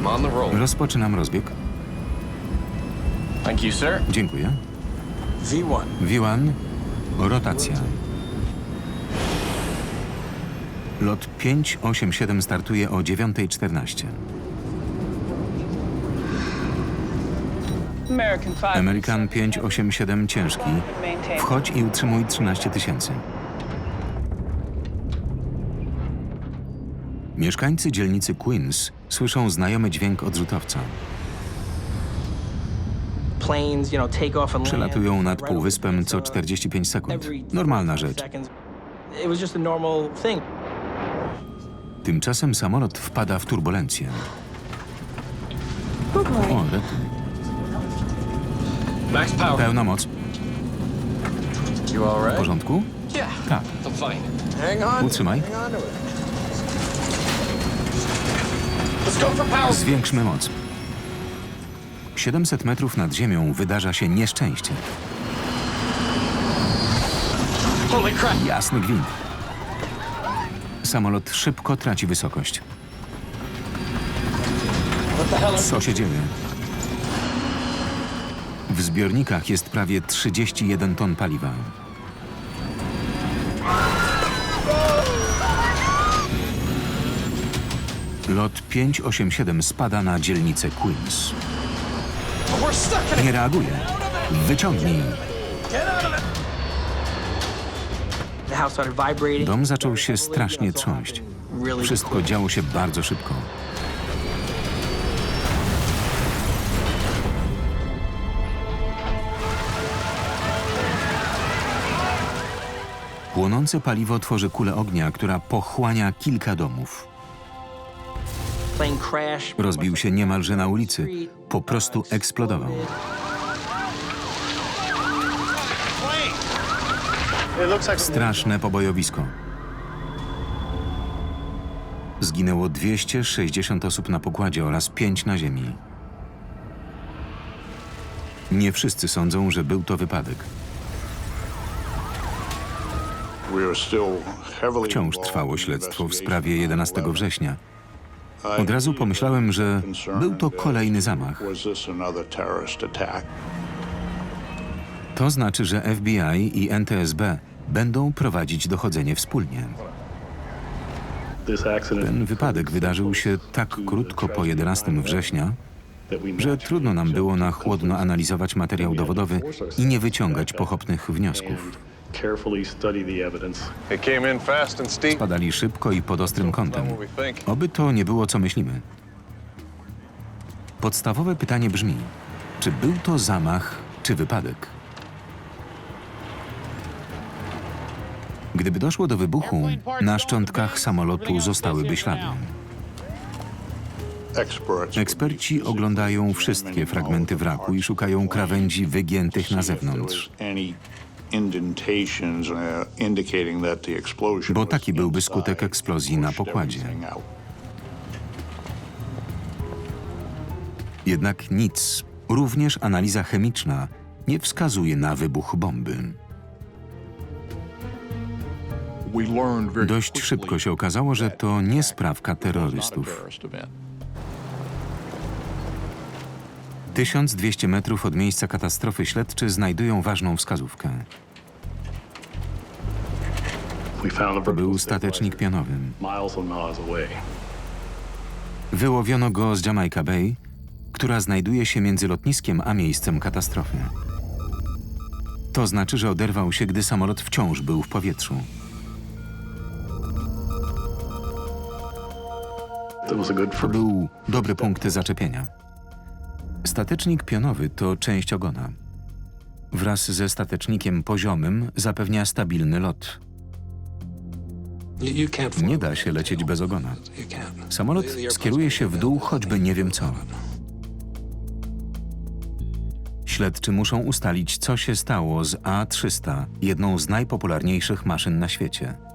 I'm on the roll. Rozpoczynam rozbieg. Thank you, sir. Dziękuję. V1. V1, rotacja. Lot 587 startuje o 9.14. American 5. American 587 ciężki. Wchodź i utrzymuj 13 tysięcy. Mieszkańcy dzielnicy Queens słyszą znajomy dźwięk odrzutowca. Przelatują nad półwyspem co the place, uh, 45 sekund. Normalna 45 rzecz. Tymczasem samolot wpada w turbulencję. O, rety. Max power. Pełna moc. You all W right? porządku? Yeah. Tak. I'm fine. Hang on. Utrzymaj. Hang on to it. Zwiększmy moc. 700 metrów nad ziemią wydarza się nieszczęście. Jasny gwint. Samolot szybko traci wysokość. Co się dzieje? W zbiornikach jest prawie 31 ton paliwa. Lot 587 spada na dzielnicę Queens. Nie reaguje. Wyciągnij. Dom zaczął się strasznie trząść. Wszystko działo się bardzo szybko. Płonące paliwo tworzy kulę ognia, która pochłania kilka domów. Rozbił się niemalże na ulicy. Po prostu eksplodował. Straszne pobojowisko. Zginęło 260 osób na pokładzie oraz 5 na ziemi. Nie wszyscy sądzą, że był to wypadek. Wciąż trwało śledztwo w sprawie 11 września. Od razu pomyślałem, że był to kolejny zamach. To znaczy, że FBI i NTSB będą prowadzić dochodzenie wspólnie. Ten wypadek wydarzył się tak krótko po 11 września, że trudno nam było na chłodno analizować materiał dowodowy i nie wyciągać pochopnych wniosków. Carefully study the evidence. It came in fast and steep. Padali szybko i pod ostrym kątem. What we think. Oby to nie było, co myślimy. Podstawowe pytanie brzmi: czy był to zamach, czy wypadek? Gdyby doszło do wybuchu, na szczątkach samolotu zostałyby ślady. Eksperci oglądają wszystkie fragmenty wraku i szukają krawędzi wygiętych na zewnątrz. Bo taki byłby skutek eksplozji na pokładzie. Jednak nic, również analiza chemiczna, nie wskazuje na wybuch bomby. Dość szybko się okazało, że to nie sprawka terrorystów. 1200 metrów od miejsca katastrofy śledczy znajdują ważną wskazówkę. To był statecznik pionowy. Wyłowiono go z Jamaica Bay, która znajduje się między lotniskiem a miejscem katastrofy. To znaczy, że oderwał się, gdy samolot wciąż był w powietrzu. To był dobry punkt zaczepienia. Statecznik pionowy to część ogona. Wraz ze statecznikiem poziomym zapewnia stabilny lot. Nie da się lecieć bez ogona. Samolot skieruje się w dół, choćby nie wiem co. Śledczy muszą ustalić, co się stało z A300, jedną z najpopularniejszych maszyn na świecie.